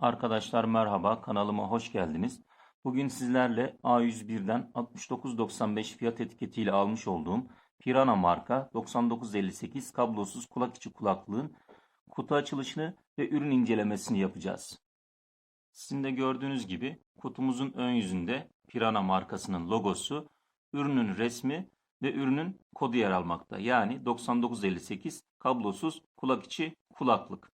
Arkadaşlar merhaba, kanalıma hoş geldiniz. Bugün sizlerle A101'den 69.95 fiyat etiketiyle almış olduğum Pirana marka 9958 kablosuz kulak içi kulaklığın kutu açılışını ve ürün incelemesini yapacağız. Sizin de gördüğünüz gibi kutumuzun ön yüzünde Pirana markasının logosu, ürünün resmi ve ürünün kodu yer almakta. Yani 9958 kablosuz kulak içi kulaklık.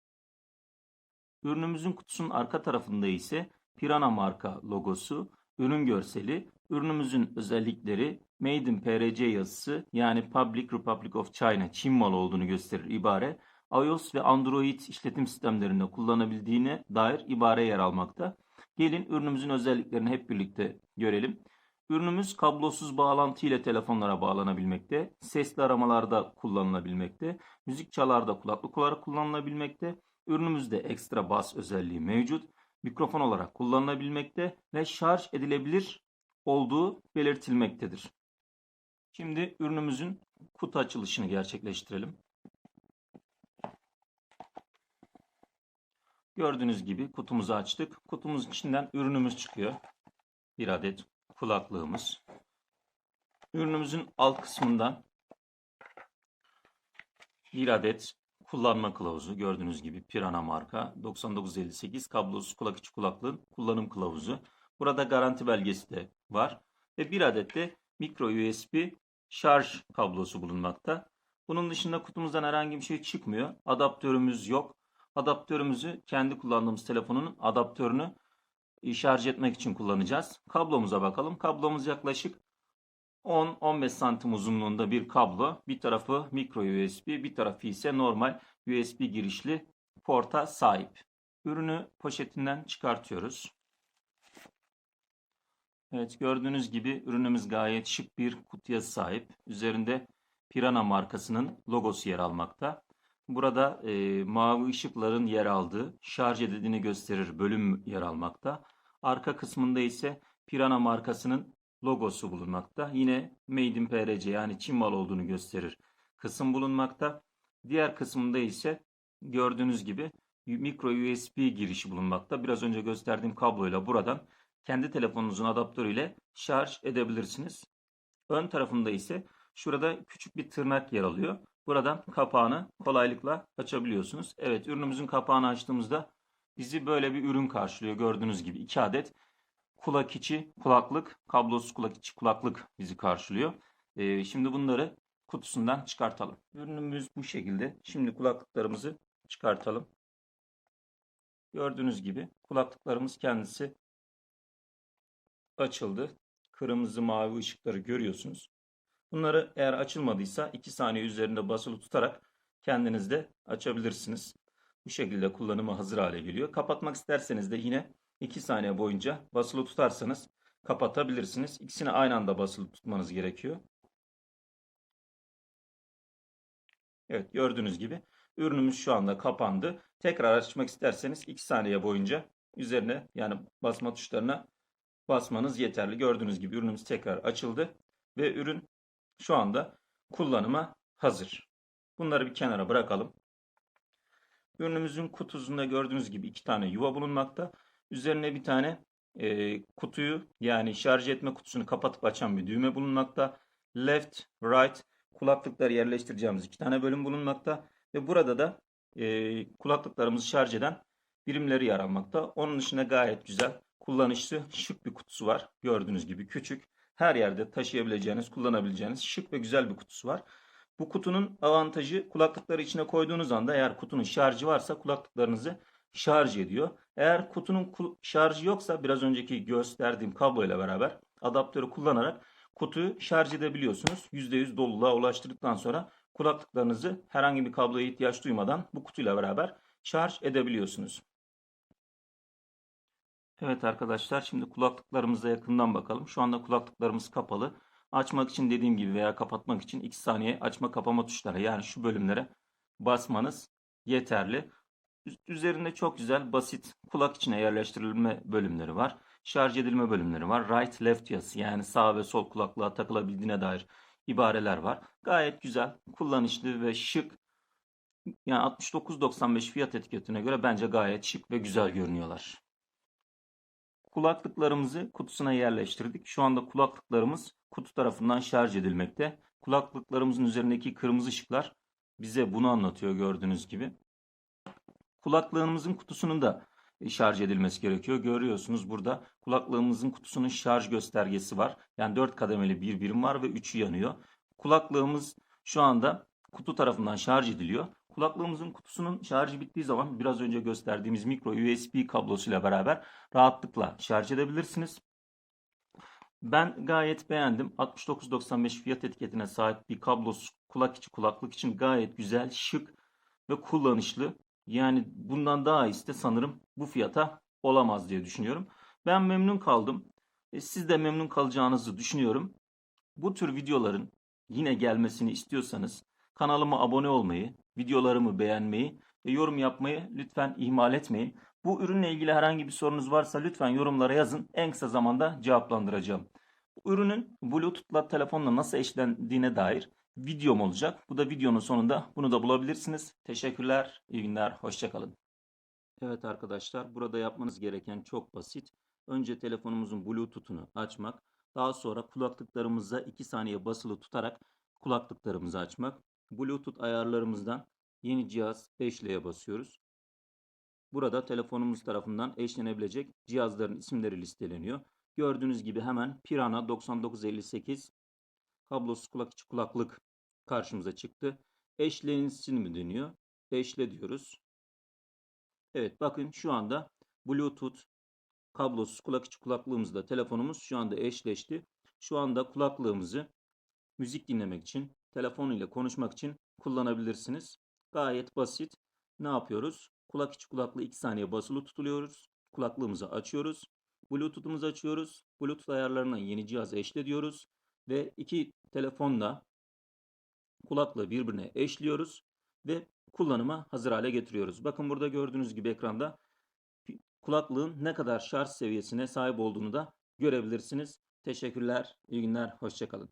Ürünümüzün kutusunun arka tarafında ise Pirana marka logosu, ürün görseli, ürünümüzün özellikleri, Made in PRC yazısı yani Public Republic of China Çin malı olduğunu gösterir ibare, iOS ve Android işletim sistemlerinde kullanabildiğine dair ibare yer almakta. Gelin ürünümüzün özelliklerini hep birlikte görelim. Ürünümüz kablosuz bağlantı ile telefonlara bağlanabilmekte, sesli aramalarda kullanılabilmekte, müzik çalarda kulaklık olarak kullanılabilmekte, Ürünümüzde ekstra bas özelliği mevcut. Mikrofon olarak kullanılabilmekte ve şarj edilebilir olduğu belirtilmektedir. Şimdi ürünümüzün kutu açılışını gerçekleştirelim. Gördüğünüz gibi kutumuzu açtık. Kutumuzun içinden ürünümüz çıkıyor. Bir adet kulaklığımız. Ürünümüzün alt kısmından bir adet kullanma kılavuzu gördüğünüz gibi Pirana marka 9958 kablosuz kulak içi kulaklığın kullanım kılavuzu. Burada garanti belgesi de var ve bir adet de micro USB şarj kablosu bulunmakta. Bunun dışında kutumuzdan herhangi bir şey çıkmıyor. Adaptörümüz yok. Adaptörümüzü kendi kullandığımız telefonun adaptörünü şarj etmek için kullanacağız. Kablomuza bakalım. Kablomuz yaklaşık 10-15 santim uzunluğunda bir kablo. Bir tarafı micro USB, bir tarafı ise normal USB girişli porta sahip. Ürünü poşetinden çıkartıyoruz. Evet gördüğünüz gibi ürünümüz gayet şık bir kutuya sahip. Üzerinde Pirana markasının logosu yer almakta. Burada e, mavi ışıkların yer aldığı şarj edildiğini gösterir bölüm yer almakta. Arka kısmında ise Pirana markasının logosu bulunmakta. Yine Made in PRC yani Çin mal olduğunu gösterir kısım bulunmakta. Diğer kısmında ise gördüğünüz gibi micro USB girişi bulunmakta. Biraz önce gösterdiğim kabloyla buradan kendi telefonunuzun adaptörüyle şarj edebilirsiniz. Ön tarafında ise şurada küçük bir tırnak yer alıyor. Buradan kapağını kolaylıkla açabiliyorsunuz. Evet ürünümüzün kapağını açtığımızda bizi böyle bir ürün karşılıyor. Gördüğünüz gibi 2 adet kulak içi kulaklık, kablosuz kulak içi kulaklık bizi karşılıyor. Ee, şimdi bunları kutusundan çıkartalım. Ürünümüz bu şekilde. Şimdi kulaklıklarımızı çıkartalım. Gördüğünüz gibi kulaklıklarımız kendisi açıldı. Kırmızı mavi ışıkları görüyorsunuz. Bunları eğer açılmadıysa 2 saniye üzerinde basılı tutarak kendiniz de açabilirsiniz. Bu şekilde kullanıma hazır hale geliyor. Kapatmak isterseniz de yine 2 saniye boyunca basılı tutarsanız kapatabilirsiniz. İkisini aynı anda basılı tutmanız gerekiyor. Evet gördüğünüz gibi ürünümüz şu anda kapandı. Tekrar açmak isterseniz 2 saniye boyunca üzerine yani basma tuşlarına basmanız yeterli. Gördüğünüz gibi ürünümüz tekrar açıldı ve ürün şu anda kullanıma hazır. Bunları bir kenara bırakalım. Ürünümüzün kutusunda gördüğünüz gibi iki tane yuva bulunmakta. Üzerine bir tane e, kutuyu yani şarj etme kutusunu kapatıp açan bir düğme bulunmakta. Left, right kulaklıkları yerleştireceğimiz iki tane bölüm bulunmakta. Ve burada da e, kulaklıklarımızı şarj eden birimleri yer almakta. Onun dışında gayet güzel, kullanışlı, şık bir kutusu var. Gördüğünüz gibi küçük. Her yerde taşıyabileceğiniz, kullanabileceğiniz şık ve güzel bir kutusu var. Bu kutunun avantajı kulaklıkları içine koyduğunuz anda eğer kutunun şarjı varsa kulaklıklarınızı şarj ediyor. Eğer kutunun şarjı yoksa biraz önceki gösterdiğim kablo ile beraber adaptörü kullanarak kutuyu şarj edebiliyorsunuz. %100 doluluğa ulaştırdıktan sonra kulaklıklarınızı herhangi bir kabloya ihtiyaç duymadan bu kutuyla beraber şarj edebiliyorsunuz. Evet arkadaşlar şimdi kulaklıklarımıza yakından bakalım. Şu anda kulaklıklarımız kapalı. Açmak için dediğim gibi veya kapatmak için 2 saniye açma kapama tuşları yani şu bölümlere basmanız yeterli. Üzerinde çok güzel basit kulak içine yerleştirilme bölümleri var. Şarj edilme bölümleri var. Right left yazısı yani sağ ve sol kulaklığa takılabildiğine dair ibareler var. Gayet güzel, kullanışlı ve şık Yani 69.95 fiyat etiketine göre bence gayet şık ve güzel görünüyorlar. Kulaklıklarımızı kutusuna yerleştirdik. Şu anda kulaklıklarımız kutu tarafından şarj edilmekte. Kulaklıklarımızın üzerindeki kırmızı ışıklar bize bunu anlatıyor gördüğünüz gibi. Kulaklığımızın kutusunun da e, şarj edilmesi gerekiyor. Görüyorsunuz burada kulaklığımızın kutusunun şarj göstergesi var. Yani 4 kademeli bir birim var ve 3'ü yanıyor. Kulaklığımız şu anda kutu tarafından şarj ediliyor. Kulaklığımızın kutusunun şarjı bittiği zaman biraz önce gösterdiğimiz micro USB kablosuyla beraber rahatlıkla şarj edebilirsiniz. Ben gayet beğendim. 69.95 fiyat etiketine sahip bir kablosuz kulak içi kulaklık için gayet güzel, şık ve kullanışlı. Yani bundan daha iyisi de sanırım bu fiyata olamaz diye düşünüyorum. Ben memnun kaldım. E, siz de memnun kalacağınızı düşünüyorum. Bu tür videoların yine gelmesini istiyorsanız kanalıma abone olmayı, videolarımı beğenmeyi ve yorum yapmayı lütfen ihmal etmeyin. Bu ürünle ilgili herhangi bir sorunuz varsa lütfen yorumlara yazın. En kısa zamanda cevaplandıracağım. Bu ürünün Bluetooth'la telefonla nasıl eşlendiğine dair videom olacak. Bu da videonun sonunda bunu da bulabilirsiniz. Teşekkürler, iyi günler, hoşçakalın. Evet arkadaşlar, burada yapmanız gereken çok basit. Önce telefonumuzun Bluetooth'unu açmak. Daha sonra kulaklıklarımıza 2 saniye basılı tutarak kulaklıklarımızı açmak. Bluetooth ayarlarımızdan yeni cihaz eşleğe basıyoruz. Burada telefonumuz tarafından eşlenebilecek cihazların isimleri listeleniyor. Gördüğünüz gibi hemen Pirana 9958 kablosuz kulak içi kulaklık karşımıza çıktı. Eşleğin mi deniyor? Eşle diyoruz. Evet bakın şu anda Bluetooth kablosuz kulak içi kulaklığımızla telefonumuz şu anda eşleşti. Şu anda kulaklığımızı müzik dinlemek için, telefon ile konuşmak için kullanabilirsiniz. Gayet basit. Ne yapıyoruz? Kulak içi kulaklığı 2 saniye basılı tutuluyoruz. Kulaklığımızı açıyoruz. Bluetooth'umuzu açıyoruz. Bluetooth ayarlarına yeni cihaz eşle diyoruz. Ve iki telefonla kulaklığı birbirine eşliyoruz. Ve kullanıma hazır hale getiriyoruz. Bakın burada gördüğünüz gibi ekranda kulaklığın ne kadar şarj seviyesine sahip olduğunu da görebilirsiniz. Teşekkürler, iyi günler, hoşçakalın.